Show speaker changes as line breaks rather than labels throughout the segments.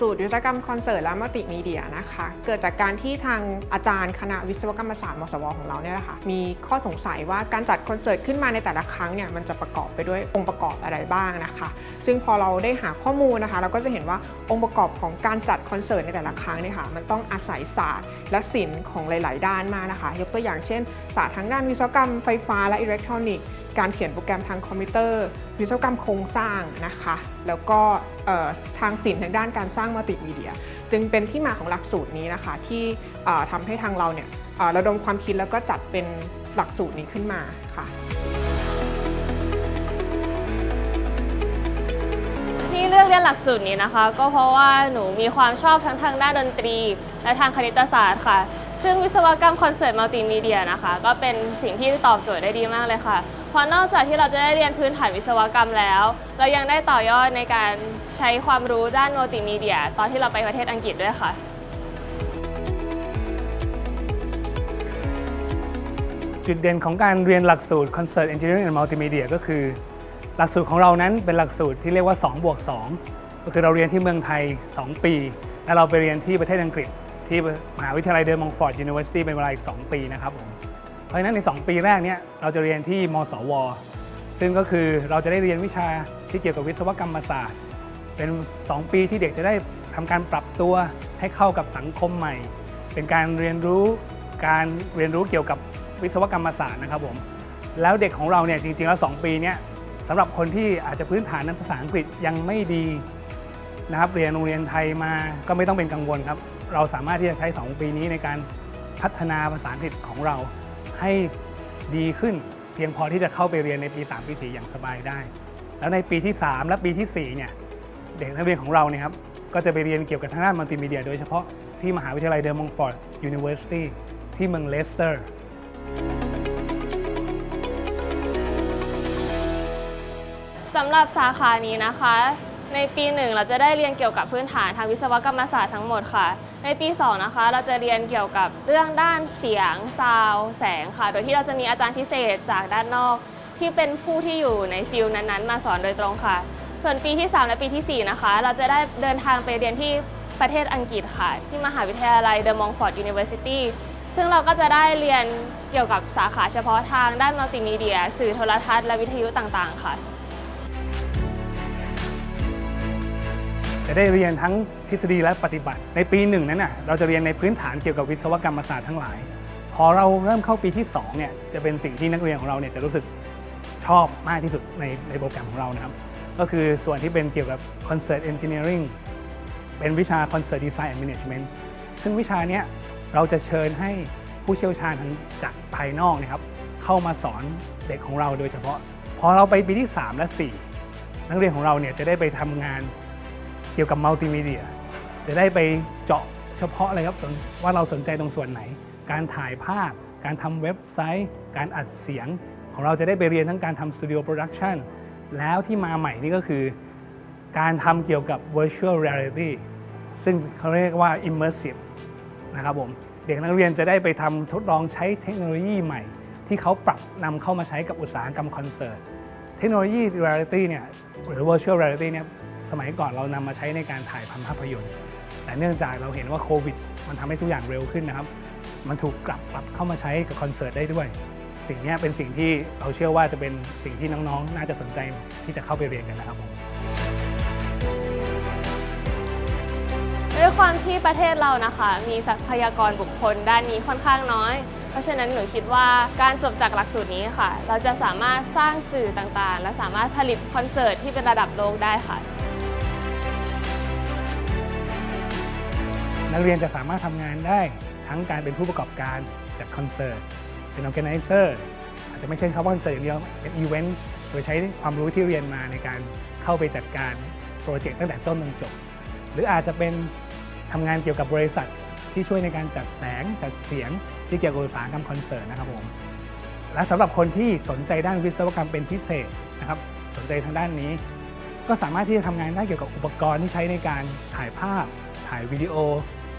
สูตรวิศวกรรมคอนเสิร์ตและมัลติมีเดียนะคะ เกิดจากการที่ทางอาจารย์คณะวิศวกรรมศาสตร์มศวของเราเนี่ยแหละค่ะมีข้อสงสัยว่าการจัดคอนเสิร์ตขึ้นมาในแต่ละครั้งเนี่ยมันจะประกอบไปด้วยองค์ประกอบอะไรบ้างนะคะ ซึ่งพอเราได้หาข้อมูลนะคะ เราก็จะเห็นว่าองค์ประกอบของการจัดคอนเสิร์ตในแต่ละครั้งเนี่ยค่ะมันต้องอาศัยศาสตร์และศิลป์ของหลาย ๆ ด้านมากนะคะ ยกตัวอย่างเช่น ศาสตร์ทางด้านวิศวกรรมไฟฟ้าและอิเล็กทรอนิกส์ การเขียนโปรแกรมทางคอมพิวเตอร์วิศวกรรมโครงสร้างนะคะ แล้วก็ทางศิลป์ทางด้านการสร้างมัลติมีเดีย จึงเป็นที่มาของหลักสูตรนี้นะคะ ที่ทำให้ทางเราเนี่ยระดมความคิดแล้วก็จัดเป็นหลักสูตรนี้ขึ้นมาค่ะ
ที่เลือกเรียนหลักสูตรนี้นะคะ ก็เพราะว่าหนูมีความชอบทั้งทางด้านดนตรี และทางคณิตศาสตร์ค่ะ ซึ่งวิศวกรรมคอนเสิร์ตมัลติมีเดียนะคะ ก็เป็นสิ่งที่ตอบโจทย์ได้ดีมากเลยค่ะเพราะนอกจากที่เราจะได้เรียนพื้นฐานวิศวกรรมแล้ว เรายังได้ต่อยอดในการใช้ความรู้ด้านมัลติมีเดีย ตอนที่เราไปประเทศอังกฤษด้วยค่ะ
จุดเด่นของการเรียนหลักสูตร Concert Engineering and Multimedia ก็คือ หลักสูตรของเรานั้นเป็นหลักสูตรที่เรียกว่า2บวก2ก็คือเราเรียนที่เมืองไทย 2 ปี และเราไปเรียนที่ประเทศอังกฤษ ที่มหาวิทยาลัยเดอร์มองฟอร์ด University เป็นเวลาอีก2ปีนะครับผม เพราะฉะนั้นใน 2 ปีแรกเนี่ยเราจะเรียนที่มสว ซึ่งก็คือเราจะได้เรียนวิชาที่เกี่ยวกับวิศวกรรมศาสตร์ เป็น 2 ปีที่เด็กจะได้ทำการปรับตัวให้เข้ากับสังคมใหม่ เป็นการเรียนรู้การเรียนรู้เกี่ยวกับวิศวกรรมศาสตร์นะครับผมแล้วเด็กของเราเนี่ยจริงๆแล้ว2ปีเนี่ยสำหรับคนที่อาจจะพื้นฐานนั้นภาษาอังกฤษยังไม่ดีนะครับเรียนโรงเรียนไทยมาก็ไม่ต้องเป็นกังวลครับ เราสามารถที่จะใช้ 2 ปีนี้ในการพัฒนาภาษาอังกฤษของเรา ให้ดีขึ้นเพียงพอที่จะเข้าไปเรียนในปี 3 ปี 4 อย่างสบายได้ แล้วในปีที่ 3 และปีทีสี่ 4 เนี่ยเด็กนักเรียนของเราเนี่ยครับก็จะไปเรียนเกี่ยวกับทางด้านมัลติมีเดีย โดยเฉพาะที่มหาวิทยาลัยเดอร์มงฟอร์ด University ที่เมืองเลสเตอร์
สำหรับสาขานี้นะคะ ในปีหนึ่งเราจะได้เรียนเกี่ยวกับพื้นฐานทางวิศวกรรมศาสตร์ทั้งหมดค่ะ ในปี 2 นะคะ เราจะเรียนเกี่ยวกับเรื่องด้านเสียงซาวแสงค่ะ โดยที่เราจะมีอาจารย์พิเศษจากด้านนอก ที่เป็นผู้ที่อยู่ในฟิลนั้นๆ มาสอนโดยตรงค่ะ ส่วนปีที่ 3 และปีทีสี่4 นะคะ เราจะได้เดินทางไปเรียนที่ประเทศอังกฤษค่ะ ที่มหาวิทยาลัยเดอ m มองฟอร์ด University ซึ่งเราก็จะได้เรียนเกี่ยวกับสาขาเฉพาะทางด้านมัลติมีเดีย สื่อโทรทัศน์และวิทยุต่างๆ ค่ะ
จะได้เรียนทั้งทฤษฎีและปฏิบัติ ในปีหนึ่งนั้นน่ะเราจะเรียนในพื้นฐานเกี่ยวกับวิศวกรรมศาสตร์ทั้งหลาย พอเราเริ่มเข้าปีที่2เนี่ยจะเป็นสิ่งที่นักเรียนของเราเนี่ยจะรู้สึกชอบมากที่สุดในในโปรแกรมของเรานะครับ ก็คือส่วนที่เป็นเกี่ยวกับ Concert Engineering เป็นวิชา Concert Design and Management ซึ่งวิชาเนี้ยเราจะเชิญให้ผู้เชี่ยวชาญทางจากภายนอกนะครับ เข้ามาสอนเด็กของเราโดยเฉพาะ พอเราไปปีที่ 3 และ 4 นักเรียนของเราเนี่ยจะได้ไปทำงาน เกี่ยวกับมัลติมีเดียจะได้ไปเจาะเฉพาะเลยครับว่าเราสนใจตรงส่วนไหน การถ่ายภาพ การทำเว็บไซต์ การอัดเสียง ของเราจะได้ไปเรียนทั้งการทำสตูดิโอโปรดักชันแล้วที่มาใหม่นี่ก็คือ การทำเกี่ยวกับ virtual reality ซึ่งเขาเรียกว่า immersive นะครับผมเด็กนักเรียนจะได้ไปทำทดลองใช้เทคโนโลยีใหม่ ที่เขาปรับนำเข้ามาใช้กับอุตสาหกรรมคอนเสิร์ต เทคโนโลยี reality เนี่ยหรือ virtual reality เนี่ย สมัยก่อนเรานำมาใช้ในการถ่ายทำภาพยนตร์ แต่เนื่องจากเราเห็นว่าโควิด มันทำให้ทุกอย่างเร็วขึ้นนะครับ มันถูกกลับปรับเข้ามาใช้กับคอนเสิร์ตได้ด้วย สิ่งนี้เป็นสิ่งที่เราเชื่อว่าจะเป็นสิ่งที่น้องๆ น่าจะสนใจที่จะเข้าไปเรียนกันนะครับผม
ด้วยความที่ประเทศเรานะคะ มีทรัพยากรบุคคลด้านนี้ค่อนข้างน้อย เพราะฉะนั้นหนูคิดว่าการจบจากหลักสูตรนี้ค่ะ เราจะสามารถสร้างสื่อต่างๆ และสามารถผลิตคอนเสิร์ตที่เป็นระดับโลกได้ค่ะ
นักเรียนจะสามารถทำงานได้ทั้งการเป็นผู้ประกอบการจัดคอนเสิร์ตเป็น organizer อาจจะไม่ใช่แค่คอนเสิร์ตอย่างเดียวเป็นอีเวนต์โดยใช้ความรู้ที่เรียนมาในการเข้าไปจัดการโปรเจกต์ตั้งแต่ต้นจนจบ หรืออาจจะเป็นทำงานเกี่ยวกับบริษัทที่ช่วยในการจัดแสงจัดเสียงที่เกี่ยวกับอุตสาหกรรมคอนเสิร์ตนะครับผมและสำหรับคนที่สนใจด้านวิศวกรรมเป็นพิเศษนะครับสนใจทางด้านนี้ ก็สามารถที่จะทำงานได้เกี่ยวกับอุปกรณ์ที่ใช้ในการถ่ายภาพ ถ่ายวิดีโอ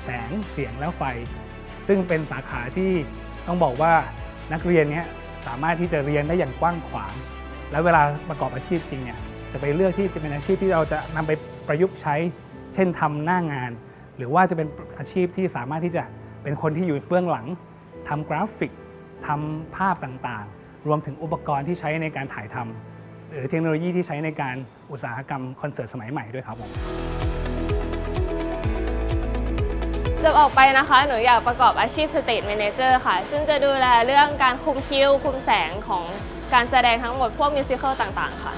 แสงเสียงและไฟ ซึ่งเป็นสาขาที่ต้องบอกว่านักเรียนเนี้ยสามารถที่จะเรียนได้อย่างกว้างขวาง และเวลาประกอบอาชีพจริงเนี่ยจะไปเลือกที่จะเป็นอาชีพที่เราจะนำไปประยุกต์ใช้ เช่นทำหน้างาน หรือว่าจะเป็นอาชีพที่สามารถที่จะเป็นคนที่อยู่เบื้องหลังทำกราฟิกทำภาพต่างๆ รวมถึงอุปกรณ์ที่ใช้ในการถ่ายทำหรือเทคโนโลยีที่ใช้ในการอุตสาหกรรมคอนเสิร์ตสมัยใหม่ด้วยครับผม
จบออกไปนะคะ หนูอยากประกอบอาชีพสเตจ m ม n เจอร์ค่ะ ซึ่งจะดูแลเรื่องการคุมคิว คุมแสงของการแสดงทั้งหมดพวกมิวสิควลต่างๆ ค่ะ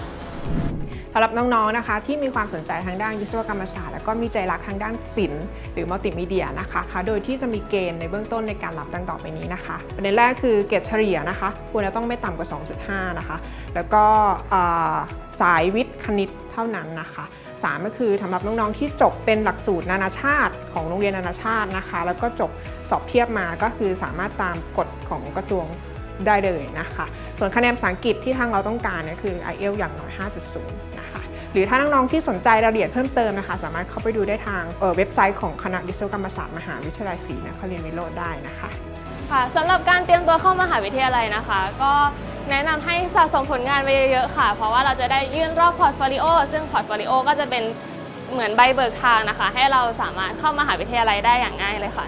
สำหรับน้องๆนะคะ ที่มีความสนใจทางด้านวิศวกรรมศาสตร์ แล้วก็มีใจรักทางด้านศิลป์หรือมัลติมีเดียนะคะคะ โดยที่จะมีเกณฑ์ในเบื้องต้นในการรับดังต่อไปนี้นะคะประเด็นแรกคือเกรดเฉลี่ยนะคะควรจะต้องไม่ต่ำกว่า 2.5 นะคะ แล้วก็สายวิทย์คณิตเท่านั้นนะคะ สามก็คือสำหรับน้องๆที่จบเป็นหลักสูตรนานาชาติ ของโรงเรียนนานาชาตินะคะ แล้วก็จบสอบเทียบมาก็คือสามารถตามกฎของกระทรวงได้เลยนะคะ ส่วนคะแนนภาษาอังกฤษที่ทางเราต้องการเนี่ยคือ IELTS อย่างน้อย 5.0 นะคะ หรือถ้าน้องๆที่สนใจรายละเอียดเพิ่มเติมนะคะ สามารถเข้าไปดูได้ทางเออเว็บไซต์ของคณะวิศวกรรมศาสตร์มหาวิทยาลัยศรีนครินทร์วิโรธได้นะคะ
ค่ะสำหรับการเตรียมตัวเข้ามหาวิทยาลัยนะคะ ก็ แนะนำให้สะสมผลงานไปเยอะๆค่ะ เพราะว่าเราจะได้ยื่นรอบพอร์ตโฟลิโอซึ่งพอร์ตโฟลิโอก็จะเป็นเหมือนใบเบิกทางนะคะ ให้เราสามารถเข้ามหาวิทยาลัยได้อย่างง่ายเลยค่ะ